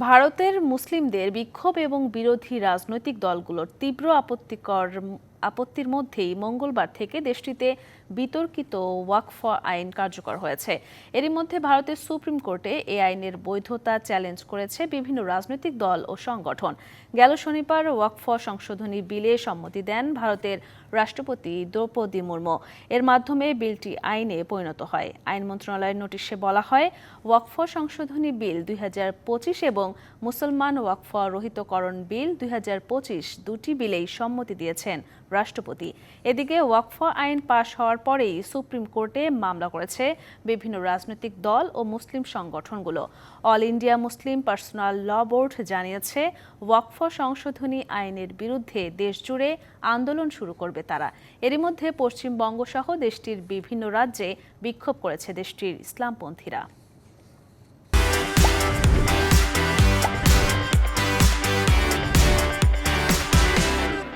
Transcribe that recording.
ভারতের মুসলিমদের বিক্ষোভ এবং বিরোধী রাজনৈতিক দলগুলোর তীব্র আপত্তিকর আপত্তির মধ্যেই মঙ্গলবার থেকে দেশটিতে বিতর্কিত ওয়াকফ আইন কার্যকর হয়েছে। এরই মধ্যে ভারতের সুপ্রিম কোর্টে এই আইনের বৈধতা চ্যালেঞ্জ করেছে বিভিন্ন রাজনৈতিক দল ও সংগঠন। গেল শনিবার ওয়াকফ সংশোধনী বিলে সম্মতি দেন ভারতের রাষ্ট্রপতি দ্রৌপদী মুর্মু। এর মাধ্যমে বিলটি আইনে পরিণত হয়। আইন মন্ত্রণালয়ের নোটিশে বলা হয় ওয়াকফ সংশোধনী বিল দুই হাজার পঁচিশ এবং মুসলমান ওয়াকফ রহিতকরণ বিল দুই হাজার পঁচিশ দুটি বিলেই সম্মতি দিয়েছেন রাষ্ট্রপতি। এদিকে ওয়াকফ আইন পাশ হওয়ার পরেই সুপ্রিম কোর্টে মামলা করেছে বিভিন্ন রাজনৈতিক দল ও মুসলিম সংগঠনগুলো। All India Muslim personal law board জানিয়েছে, ওয়াকফ সংশোধনী আইনের বিরুদ্ধে দেশজুড়ে আন্দোলন শুরু করবে তারা। এরই মধ্যে পশ্চিমবঙ্গ সহ দেশটির বিভিন্ন রাজ্যে বিক্ষোভ করেছে দেশটির ইসলামপন্থীরা।